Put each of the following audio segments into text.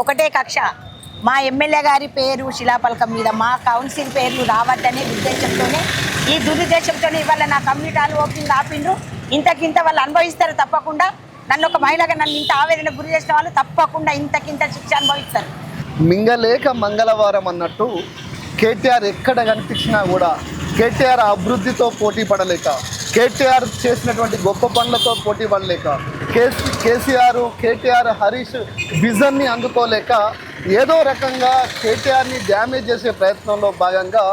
ఒకటే కక్ష. మా ఎమ్మెల్యే గారి పేరు శిలాపలకం మీద మా కౌన్సిల్ పేర్లు రావద్దనే ఉద్దేశంతోనే ఈ దురుద్దేశంతోనే ఇవాళ నా కమ్యూనిటాలు ఓపెన్ ఆపిండ్రు. ఇంతకింత వాళ్ళు అనుభవిస్తారు తప్పకుండా. నన్ను ఒక మహిళగా నన్ను ఇంత ఆవేదన గురి చేసిన వాళ్ళు తప్పకుండా ఇంతకింత శిక్ష అనుభవిస్తారు. మింగలేక మంగళవారం అన్నట్టు కేటీఆర్ ఎక్కడ కనిపించినా కూడా కేటీఆర్ అభివృద్ధితో పోటీ పడలేక కేటీఆర్ చేసినటువంటి గొప్ప పనులతో పోటీ పడలేక కేసీ కేసీఆర్ కేటీఆర్ హరీష్ విజన్ని అందుకోలేక ఏదో రకంగా కేటీఆర్ని డ్యామేజ్ చేసే ప్రయత్నంలో భాగంగా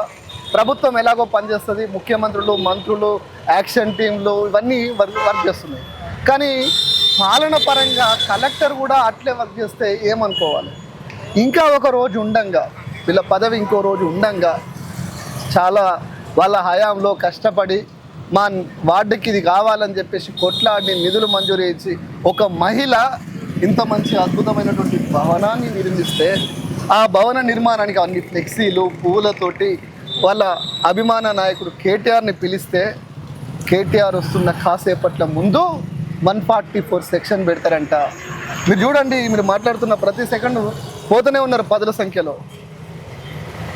ప్రభుత్వం ఎలాగో పనిచేస్తుంది ముఖ్యమంత్రులు మంత్రులు యాక్షన్ టీంలు ఇవన్నీ వర్క్ వర్క్ చేస్తున్నాయి. కానీ పాలన పరంగా కలెక్టర్ కూడా అట్లే వర్క్ చేస్తే ఏమనుకోవాలి? ఇంకా ఒక రోజు ఉండంగా వీళ్ళ పదవి ఇంకో రోజు ఉండంగా చాలా వాళ్ళ హయాంలో కష్టపడి మా వార్డుకి ఇది కావాలని చెప్పేసి కొట్లాడి నిధులు మంజూరు ఇచ్చి ఒక మహిళ ఇంత మంచి అద్భుతమైనటువంటి భవనాన్ని నిర్మిస్తే ఆ భవన నిర్మాణానికి అన్ని ఫ్లెక్సీలు పువ్వులతోటి వాళ్ళ అభిమాన నాయకుడు కేటీఆర్ని పిలిస్తే కేటీఆర్ వస్తున్న కాసేపట్ల ముందు వన్ ఫార్టీ ఫోర్ సెక్షన్ పెడతారంట. మీరు చూడండి మీరు మాట్లాడుతున్న ప్రతి సెకండ్ పోతూనే ఉన్నారు పదుల సంఖ్యలో.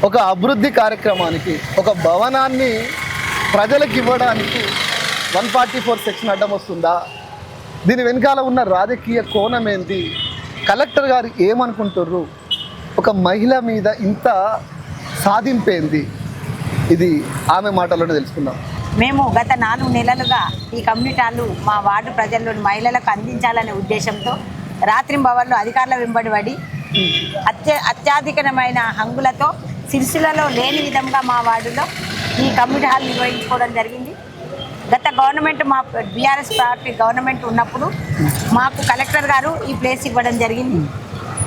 ఒక అభివృద్ధి కార్యక్రమానికి ఒక భవనాన్ని ప్రజలకు ఇవ్వడానికి వన్ ఫార్టీ ఫోర్ సెక్షన్ అడ్డం వస్తుందా? దీని వెనకాల ఉన్న రాజకీయ కోణం ఏంటి? కలెక్టర్ గారు ఏమనుకుంటుర్రు? ఒక మహిళ మీద ఇంత సాధింపేంది ఇది ఆమె మాటల్లోనే తెలుసుకుందాం. మేము గత నాలుగు నెలలుగా ఈ కమ్యూనిటాలు మా వార్డు ప్రజల్లోని మహిళలకు అందించాలనే ఉద్దేశంతో రాత్రింబవర్లు అధికారుల వెంబడి పడి అత్య అత్యాధికమైన హంగులతో సిరిసిలలో లేని విధంగా మా వార్డులో ఈ కమ్యూనిటీ హాల్ నిర్వహించుకోవడం జరిగింది. గత గవర్నమెంట్ మా బీఆర్ఎస్ పార్టీ గవర్నమెంట్ ఉన్నప్పుడు మాకు కలెక్టర్ గారు ఈ ప్లేస్ ఇవ్వడం జరిగింది.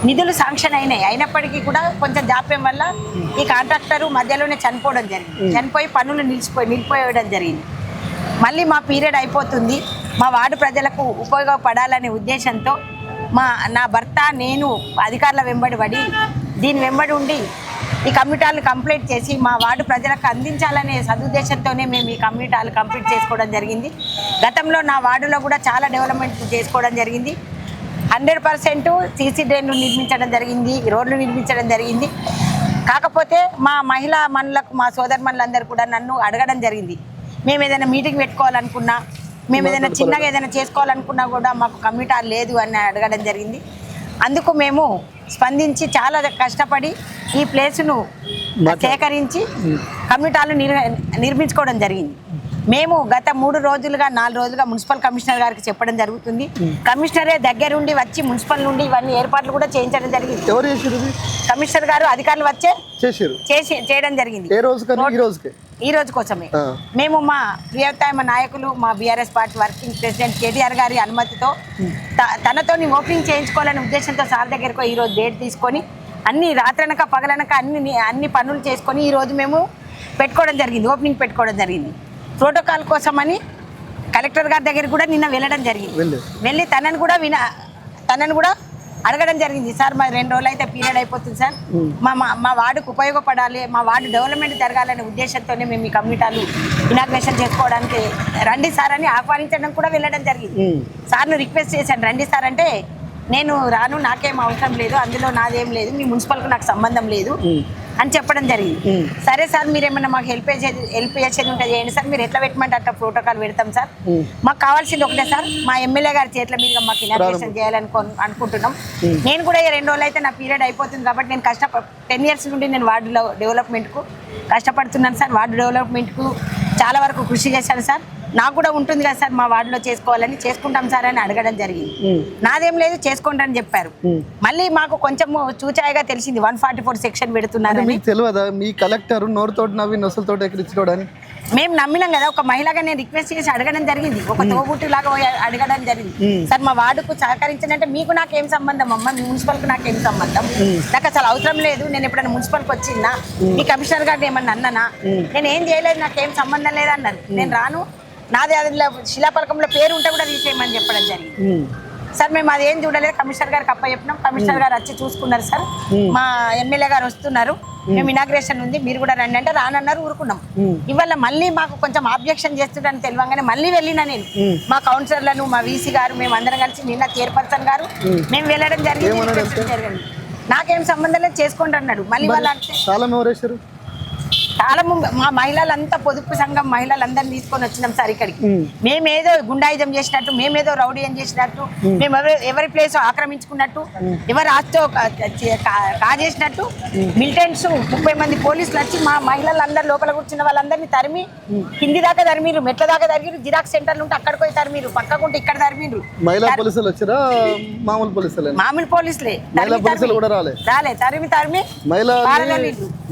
నిధులు శాంక్షన్ అయినాయి. అయినప్పటికీ కూడా కొంచెం జాప్యం వల్ల ఈ కాంట్రాక్టర్ మధ్యలోనే చనిపోవడం జరిగింది. చనిపోయి పనులు నిలిచిపోయి నిలిపోయడం జరిగింది. మళ్ళీ మా పీరియడ్ అయిపోతుంది. మా వార్డు ప్రజలకు ఉపయోగపడాలనే ఉద్దేశంతో మా నా భర్త నేను అధికారుల వెంబడి పడి దీని వెంబడి ఉండి ఈ కమ్యూనిటాలు కంప్లీట్ చేసి మా వార్డు ప్రజలకు అందించాలనే సదుద్దేశంతోనే మేము ఈ కమ్యూనిటాలు కంప్లీట్ చేసుకోవడం జరిగింది. గతంలో నా వార్డులో కూడా చాలా డెవలప్మెంట్ చేసుకోవడం జరిగింది. హండ్రెడ్ పర్సెంట్ సీసీ డ్రైన్లు నిర్మించడం జరిగింది రోడ్లు నిర్మించడం జరిగింది. కాకపోతే మా మహిళా మనులకు మా సోదర మనులందరూ కూడా నన్ను అడగడం జరిగింది. మేము ఏదైనా మీటింగ్ పెట్టుకోవాలనుకున్నా మేము ఏదైనా చిన్నగా ఏదైనా చేసుకోవాలనుకున్నా కూడా మాకు కమ్యూటార్ లేదు అని అడగడం జరిగింది. అందుకు మేము స్పందించి చాలా కష్టపడి ఈ ప్లేసును సేకరించి కమ్యూటాలు నిర్ నిర్మించుకోవడం జరిగింది. మేము గత మూడు రోజులుగా నాలుగు రోజులుగా మున్సిపల్ కమిషనర్ గారికి చెప్పడం జరుగుతుంది. కమిషనరే దగ్గరుండి వచ్చి మున్సిపల్ నుండి ఇవన్నీ ఏర్పాట్లు కూడా చేయించడం జరిగింది. కమిషనర్ గారు అధికారులు వచ్చే చేసి చేయడం జరిగింది. ఏ రోజు కానీ ఈ రోజుకి? ఈ రోజు కోసమే. మేము మా ప్రియతమ నాయకులు మా BRS party working president KTR గారి అనుమతితో త- తనతోని ఓపెనింగ్ చేయించుకోవాలనే ఉద్దేశంతో సార్ దగ్గరకు ఈ రోజు డేట్ తీసుకొని అన్ని రాత్రనక పగలనక అన్ని అన్ని పనులు చేసుకొని ఈ రోజు మేము పెట్టుకోవడం జరిగింది ఓపెనింగ్ పెట్టుకోవడం జరిగింది. ప్రోటోకాల్ కోసమని కలెక్టర్ గారి దగ్గరికి కూడా నిన్న వెళ్ళడం జరిగింది. వెళ్ళి తనని కూడా విన తనని కూడా అడగడం జరిగింది. సార్ మా రెండు రోజులు అయితే పీరియడ్ అయిపోతుంది సార్. మా మా మా వార్డుకు ఉపయోగపడాలి మా వార్డు డెవలప్మెంట్ జరగాలనే ఉద్దేశంతోనే మేము ఈ కమ్యూనిటాలు ఇనాగ్రేషన్ చేసుకోవడానికి రండి సార్ అని ఆహ్వానించడం కూడా వెళ్ళడం జరిగింది. సార్ను రిక్వెస్ట్ చేశాను రండి సార్ అంటే నేను రాను నాకేం అవసరం లేదు అందులో నాదేం లేదు మీ మున్సిపల్కి నాకు సంబంధం లేదు. అని చెప్పడం జరిగింది. సరే సార్ మీరు ఏమన్నా మాకు హెల్ప్ చేసేది హెల్ప్ చేసేది ఉంటే చేయండి సార్ మీరు ఎట్లా పెట్టమంటే అట్లా ప్రోటోకాల్ పెడతాం సార్. మాకు కావాల్సింది ఒకటే సార్ మా ఎమ్మెల్యే గారి చేతుల మీదుగా మాకు ఇనాగ్రేషన్ చేయాలనుకో అనుకుంటున్నాం. నేను కూడా ఈ రెండు రోజులు అయితే నా పీరియడ్ అయిపోతుంది కాబట్టి నేను కష్టప టెన్ ఇయర్స్ నుండి నేను వార్డులో డెవలప్మెంట్కు కష్టపడుతున్నాను సార్. వార్డు డెవలప్మెంట్కు చాలా వరకు కృషి చేశాను సార్. నాకు కూడా ఉంటుంది కదా సార్ మా వార్డులో చేసుకోవాలని చేసుకుంటాం సార్ అని అడగడం జరిగింది. నాదేం లేదు చేసుకోండి అని చెప్పారు. మళ్ళీ మాకు కొంచెం చూచాయిగా తెలిసింది వన్ ఫార్టీ ఫోర్ సెక్షన్ మీకు తెలియదా మీ కలెక్టర్ నోరుతోటి నవ్వి నొసలతోటి ఎక్కిరించుకోవడానికి? మేము నమ్మినాం కదా ఒక మహిళగా నేను రిక్వెస్ట్ చేసి అడగడం జరిగింది. ఒక తోబుట్టు లాగా అడగడం జరిగింది. సార్ మా వార్డుకు సహకరించనంటే మీకు నాకేం సంబంధం అమ్మ మీ మున్సిపల్కి నాకేం సంబంధం? నాకు అసలు అవసరం లేదు నేను ఎప్పుడైనా మున్సిపల్కి వచ్చిందా? మీ కమిషనర్ గారిని ఏమన్నా అన్నానా? నేను ఏం చేయలేదు నాకేం సంబంధం లేదు అన్నారు నేను రాను నాది అది శిలాపలకంలో పేరు ఉంటే కూడా తీసేయమని చెప్పడం జరిగింది. సార్ మేము అది ఏం చూడలేదు. కమిషనర్ గారికి అప్ప చెప్పినాం. కమిషనర్ గారు వచ్చి చూసుకున్నారు సార్. మా ఎమ్మెల్యే గారు వస్తున్నారు. మేము ఇనాగ్రేషన్ ఉంది. మీరు కూడా రండి అంటే రానన్నారు ఊరుకున్నాం. ఇవాళ మళ్ళీ మాకు కొంచెం ఆబ్జెక్షన్ చేస్తుందని తెలియగానే మళ్ళీ వెళ్ళినా నేను. మా కౌన్సిలర్లను మా వీసీ గారు మేము అందరం కలిసి నిన్న చైర్పర్సన్ గారు మేము వెళ్ళడం జరిగింది. జరిగింది నాకేం సంబంధం లేదు చేసుకోండి అన్నాడు. మళ్ళీ వాళ్ళు అంటే చాలా ముందు- మా మహిళలంతా పొదుపు సంఘం మహిళలందరినీ తీసుకొని వచ్చినాం సార్ ఇక్కడికి. మ్మ్. మేమేదో గుండాయుధం చేసినట్టు మేమేదో రౌడీయం చేసినట్టు మేము. ఎవరి ఎవరి ప్లేస్ ఆక్రమించుకున్నట్టు ఎవరి ఆస్తో కాజేసినట్టు మిలిటెంట్స్ ముప్పై మంది పోలీసులు వచ్చి మా మహిళలందరూ లోపల కూర్చున్న వాళ్ళందరినీ తరిమి కింది దాకా తరిమిరు మెట్ల దాకా తరిమిరు జిరాక్స్ సెంటర్లు ఉంటే అక్కడికి పోయి తరిమిరు పక్కకుంటే ఇక్కడ తరిమిరు మహిళా పోలీసులు వచ్చారా? మామూలు పోలీసులు. మామూలు పోలీసులే. రాలే. తరిమి తరిమి మహిళా.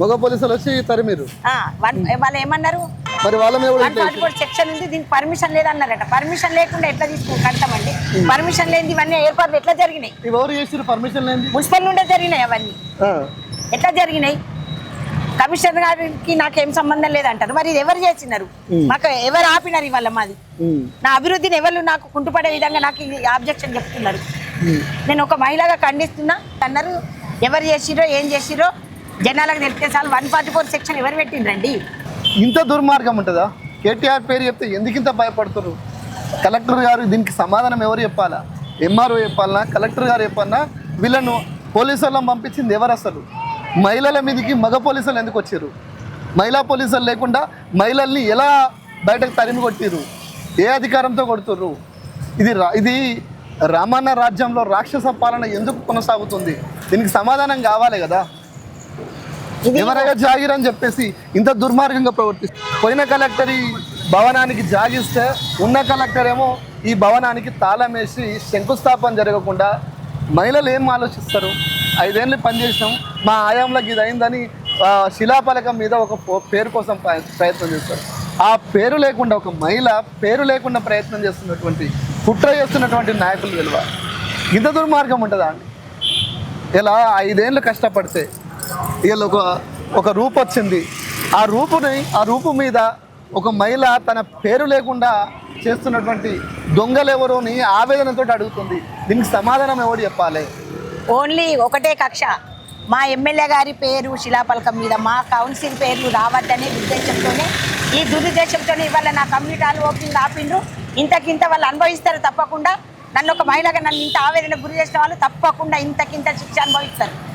మగ పోలీసులు వచ్చి తరిమిరు వాళ్ళు ఏమన్నారు? మరి వాళ్ళ మీద సెక్షన్ ఉంది దీనికి పర్మిషన్ లేదన్నారట. పర్మిషన్ లేకుండా ఎట్లా తీసుకు కడతామండి? పర్మిషన్ లేని ఇవన్నీ ఏర్పాట్లు ఎట్లా జరిగినాయి? ఎవరు చేసారు పర్మిషన్ లేని మున్సిపల్ నుండే జరిగినాయి అవన్నీ. ఎట్లా జరిగినాయి? కమిషనర్ గారికి నాకేం సంబంధం లేదంటారు. మరి ఇది ఎవరు చేసినారు? మాకు ఎవరు ఆపినారు ఇవాళ మాది? నా అభివృద్ధిని ఎవరు నాకు కుంటుపడే విధంగా నాకు ఆబ్జెక్షన్ చెప్తున్నారు. నేను ఒక మహిళగా ఖండిస్తున్నా. అన్నారు ఎవరు చేసిరో ఏం చేసిరో జనాలకు తెలిపితే చాలు. వన్ ఫార్టీ ఫోర్ సెక్షన్ ఎవరు పెట్టిండ్రండి ఇంత దుర్మార్గం ఉంటుందా? కేటీఆర్ పేరు చెప్తే ఎందుకు ఇంత భయపడుతున్నారు కలెక్టర్ గారు దీనికి సమాధానం ఎవరు చెప్పాలా? ఎంఆర్ఓ చెప్పాలన్నా కలెక్టర్ గారు చెప్పాలన్నా వీళ్ళను పోలీసు వాళ్ళని పంపించింది ఎవరు అసలు? మహిళల మీదకి మగ పోలీసులు ఎందుకు వచ్చారు? మహిళా పోలీసులు లేకుండా మహిళల్ని ఎలా బయటకు తరిమి కొట్టిరు ఏ అధికారంతో కొడుతుర్రు? ఇది రా ఇది రామన్న రాజ్యంలో రాక్షస పాలన ఎందుకు కొనసాగుతుంది? దీనికి సమాధానం కావాలి కదా? ఎవరగా ఎవరైనా జాగిర్ అని చెప్పేసి ఇంత దుర్మార్గంగా ప్రవర్తిస్తారు పోయిన కలెక్టర్ ఈ భవనానికి జాగిస్తే ఉన్న కలెక్టర్ ఏమో ఈ భవనానికి తాళం వేసి శంకుస్థాపన జరగకుండా మహిళలు ఏం ఆలోచిస్తారు? ఐదేళ్ళు పనిచేసినాం మా ఆయాంలోకి ఇది అయిందని శిలాపలకం శిలాఫలకం మీద ఒక పేరు కోసం ప్ర- ప్రయత్నం చేస్తారు. ఆ పేరు లేకుండా ఒక మహిళ పేరు లేకుండా ప్రయత్నం చేస్తున్నటువంటి కుట్ర చేస్తున్నటువంటి నాయకులు విలువ. ఇంత దుర్మార్గం ఉంటుందా? అండి ఇలా ఐదేళ్ళు కష్టపడితే వీళ్ళు ఒక ఒక రూపు వచ్చింది. ఆ రూపుని ఆ రూపు మీద ఒక మహిళ తన పేరు లేకుండా చేస్తున్నటువంటి దొంగలు అని ఆవేదనతో అడుగుతుంది. దీనికి సమాధానం ఎవరు చెప్పాలి? ఓన్లీ ఒకటే కక్ష. మా ఎమ్మెల్యే గారి పేరు శిలాపలకం మీద మా కౌన్సిల్ పేర్లు రావద్దని ఉద్దేశంతోనే ఈ దురుద్దేశంతోనే ఇవాళ నా కమ్యూనిటీ ఓపెనింగ్ ఆపిండ్రు. ఇంతకింత వాళ్ళు అనుభవిస్తారు తప్పకుండా. నన్ను ఒక మహిళగా నన్ను ఇంత ఆవేదన గురి చేసిన వాళ్ళు తప్పకుండా ఇంతకింత శిక్ష అనుభవిస్తారు.